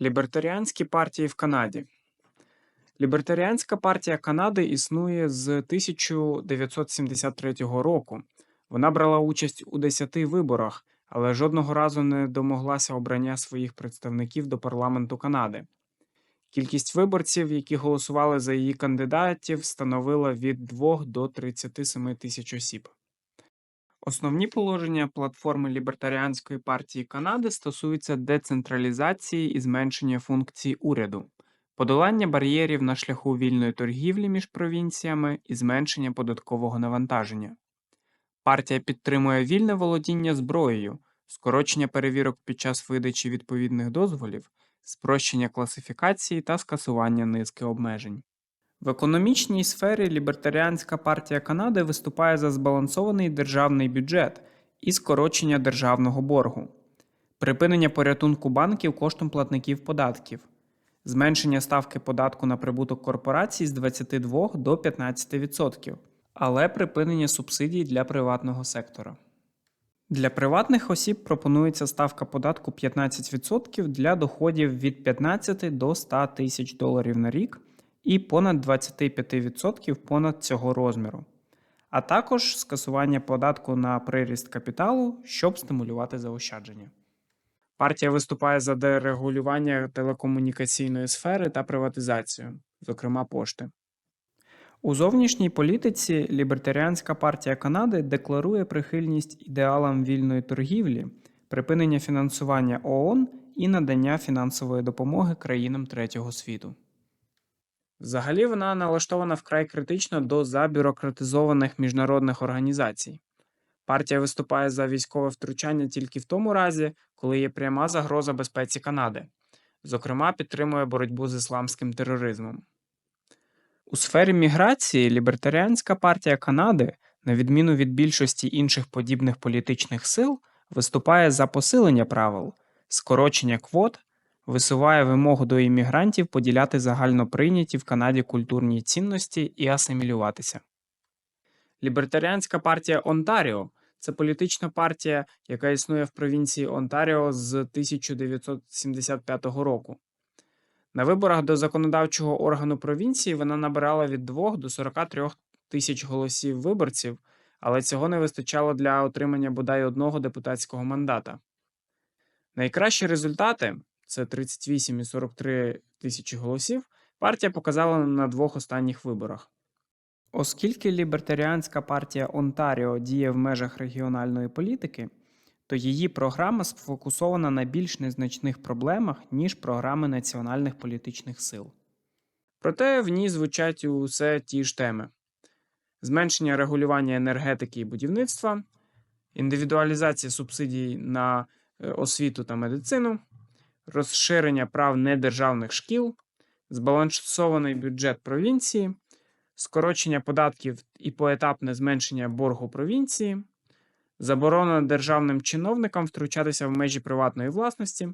Лібертаріанські партії в Канаді. Лібертаріанська партія Канади існує з 1973 року. Вона брала участь у 10 виборах, але жодного разу не домоглася обрання своїх представників до парламенту Канади. Кількість виборців, які голосували за її кандидатів, становила від 2 до 37 тисяч осіб. Основні положення платформи Лібертаріанської партії Канади стосуються децентралізації і зменшення функцій уряду, подолання бар'єрів на шляху вільної торгівлі між провінціями і зменшення податкового навантаження. Партія підтримує вільне володіння зброєю, скорочення перевірок під час видачі відповідних дозволів, спрощення класифікації та скасування низки обмежень. В економічній сфері Лібертаріанська партія Канади виступає за збалансований державний бюджет і скорочення державного боргу, припинення порятунку банків коштом платників податків, зменшення ставки податку на прибуток корпорацій з 22 до 15%, але припинення субсидій для приватного сектора. Для приватних осіб пропонується ставка податку 15% для доходів від 15 до 100 тисяч доларів на рік і понад 25% понад цього розміру, а також скасування податку на приріст капіталу, щоб стимулювати заощадження. Партія виступає за дерегулювання телекомунікаційної сфери та приватизацію, зокрема пошти. У зовнішній політиці Лібертаріанська партія Канади декларує прихильність ідеалам вільної торгівлі, припинення фінансування ООН і надання фінансової допомоги країнам третього світу. Взагалі вона налаштована вкрай критично до забюрократизованих міжнародних організацій. Партія виступає за військове втручання тільки в тому разі, коли є пряма загроза безпеці Канади, зокрема, підтримує боротьбу з ісламським тероризмом. У сфері міграції Лібертаріанська партія Канади, на відміну від більшості інших подібних політичних сил, виступає за посилення правил, скорочення квот, висуває вимогу до іммігрантів поділяти загально прийняті в Канаді культурні цінності і асимілюватися. Лібертаріанська партія Онтаріо це політична партія, яка існує в провінції Онтаріо з 1975 року. На виборах до законодавчого органу провінції вона набирала від 2 до 43 тисяч голосів виборців, але цього не вистачало для отримання бодай одного депутатського мандата. Найкращі результати це 38 і 43 тисячі голосів. Партія показала на двох останніх виборах. Оскільки Лібертаріанська партія Онтаріо діє в межах регіональної політики, то її програма сфокусована на більш незначних проблемах, ніж програми національних політичних сил. Проте в ній звучать усе ті ж теми: зменшення регулювання енергетики і будівництва, індивідуалізація субсидій на е, освіту та медицину, розширення прав недержавних шкіл, збалансований бюджет провінції, скорочення податків і поетапне зменшення боргу провінції, заборона державним чиновникам втручатися в межі приватної власності,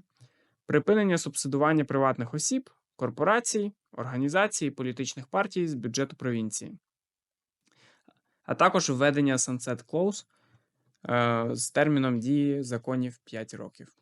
припинення субсидування приватних осіб, корпорацій, організацій і політичних партій з бюджету провінції, а також введення Sunset Clause е, з терміном дії законів 5 років.